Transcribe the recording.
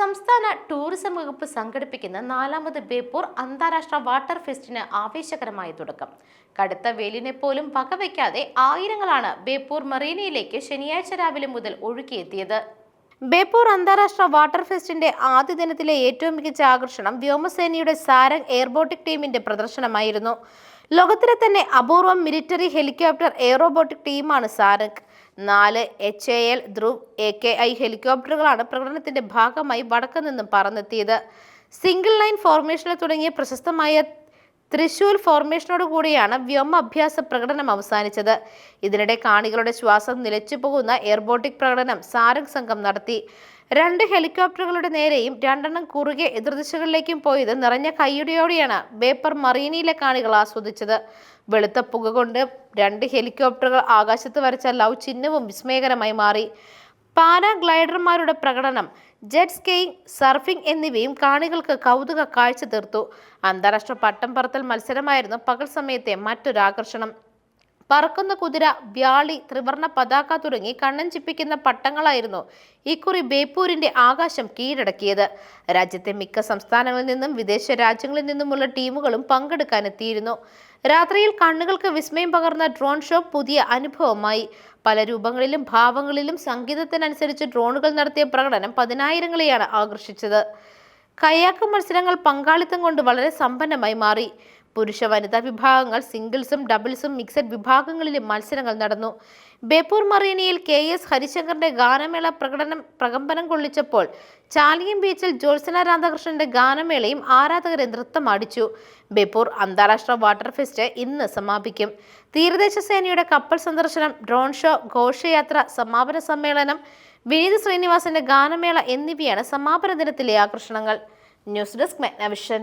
സംസ്ഥാന ടൂറിസം വകുപ്പ് സംഘടിപ്പിക്കുന്ന നാലാമത് ബേപ്പൂർ അന്താരാഷ്ട്ര വാട്ടർ ഫെസ്റ്റിന് ആവേശകരമായ തുടക്കം. കടുത്ത വെയിലിനെ പോലും വകവയ്ക്കാതെ ആയിരങ്ങളാണ് ബേപ്പൂർ മറീനയിലേക്ക് ശനിയാഴ്ച രാവിലെ മുതൽ ഒഴുകിയെത്തിയത്. ബേപ്പൂർ അന്താരാഷ്ട്ര വാട്ടർ ഫെസ്റ്റിന്റെ ആദ്യ ദിനത്തിലെ ഏറ്റവും മികച്ച ആകർഷണം വ്യോമസേനയുടെ സാരംഗ് എയർബോട്ടിക് ടീമിന്റെ പ്രദർശനമായിരുന്നു. ലോകത്തിലെ തന്നെ അപൂർവം മിലിറ്ററി ഹെലികോപ്റ്റർ എയറോബോട്ടിക് ടീമാണ് സാരംഗ്. നാല് H A L Dhruv A K I ഹെലികോപ്റ്ററുകളാണ് പ്രകടനത്തിന്റെ ഭാഗമായി വടക്കു നിന്നും പറന്നെത്തിയത്. സിംഗിൾ ലൈൻ ഫോർമേഷനിൽ തുടങ്ങിയ പ്രശസ്തമായ തൃശൂൽ ഫോർമേഷനോട് കൂടിയാണ് വ്യോമാഭ്യാസ പ്രകടനം അവസാനിച്ചത്. ഇതിനിടെ കാണികളുടെ ശ്വാസം നിലച്ചു പോകുന്ന എയർബോട്ടിക് പ്രകടനം സാരംഗ് സംഘം നടത്തി. രണ്ട് ഹെലികോപ്റ്ററുകളുടെ നേരെയും രണ്ടെണ്ണം കുറുകെ എതിർദിശകളിലേക്കും പോയത് നിറഞ്ഞ കൈയുടെയോടെയാണ് ബേപ്പർ മറീനയിലെ കാണികൾ ആസ്വദിച്ചത്. വെളുത്ത പുക കൊണ്ട് രണ്ട് ഹെലികോപ്റ്ററുകൾ ആകാശത്ത് വരച്ച ലവ് ചിഹ്നവും വിസ്മയകരമായി മാറി. പാരാഗ്ലൈഡർമാരുടെ പ്രകടനം ജെറ്റ് സ്കീയിങ് സർഫിംഗ് എന്നിവയും കാണികൾക്ക് കൗതുക കാഴ്ച തീർത്തു അന്താരാഷ്ട്ര പട്ടം പറത്തൽ മത്സരമായിരുന്നു പകൽ സമയത്തെ മറ്റൊരാകർഷണം. പറക്കുന്ന കുതിര വ്യാളി ത്രിവർണ പതാക തുടങ്ങി കണ്ണൻ ചിപ്പിക്കുന്ന പട്ടങ്ങളായിരുന്നു ഇക്കുറി ബേപ്പൂരിന്റെ ആകാശം കീഴടക്കിയത്. രാജ്യത്തെ മിക്ക സംസ്ഥാനങ്ങളിൽ നിന്നും വിദേശ രാജ്യങ്ങളിൽ നിന്നുമുള്ള ടീമുകളും പങ്കെടുക്കാനെത്തിയിരുന്നു. രാത്രിയിൽ കണ്ണുകൾക്ക് വിസ്മയം പകർന്ന ഡ്രോൺ ഷോ പുതിയ അനുഭവമായി. പല രൂപങ്ങളിലും ഭാവങ്ങളിലും സംഗീതത്തിനനുസരിച്ച് ഡ്രോണുകൾ നടത്തിയ പ്രകടനം പതിനായിരങ്ങളെയാണ് ആകർഷിച്ചത്. കയാക്ക് മത്സരങ്ങൾ പങ്കാളിത്തം കൊണ്ട് വളരെ സമ്പന്നമായി മാറി. പുരുഷ വനിതാ വിഭാഗങ്ങൾ സിംഗിൾസും ഡബിൾസും മിക്സഡ് വിഭാഗങ്ങളിലും മത്സരങ്ങൾ നടന്നു. ബേപ്പൂർ മറീനയിൽ കെ എസ് ഹരിശങ്കറിന്റെ ഗാനമേള പ്രകടനം പ്രകമ്പനം കൊള്ളിച്ചപ്പോൾ ചാലിയം ബീച്ചിൽ ജ്യോത്സന രാധാകൃഷ്ണന്റെ ഗാനമേളയും ആരാധകരെ നൃത്തമാടിച്ചു ബേപ്പൂർ അന്താരാഷ്ട്ര വാട്ടർ ഫെസ്റ്റ് ഇന്ന് സമാപിക്കും. തീരദേശ സേനയുടെ കപ്പൽ സന്ദർശനം ഡ്രോൺ ഷോ ഘോഷയാത്ര സമാപന സമ്മേളനം വിനീത് ശ്രീനിവാസന്റെ ഗാനമേള എന്നിവയാണ് സമാപന ദിനത്തിലെ ആകർഷണങ്ങൾ. News desk Megnavision.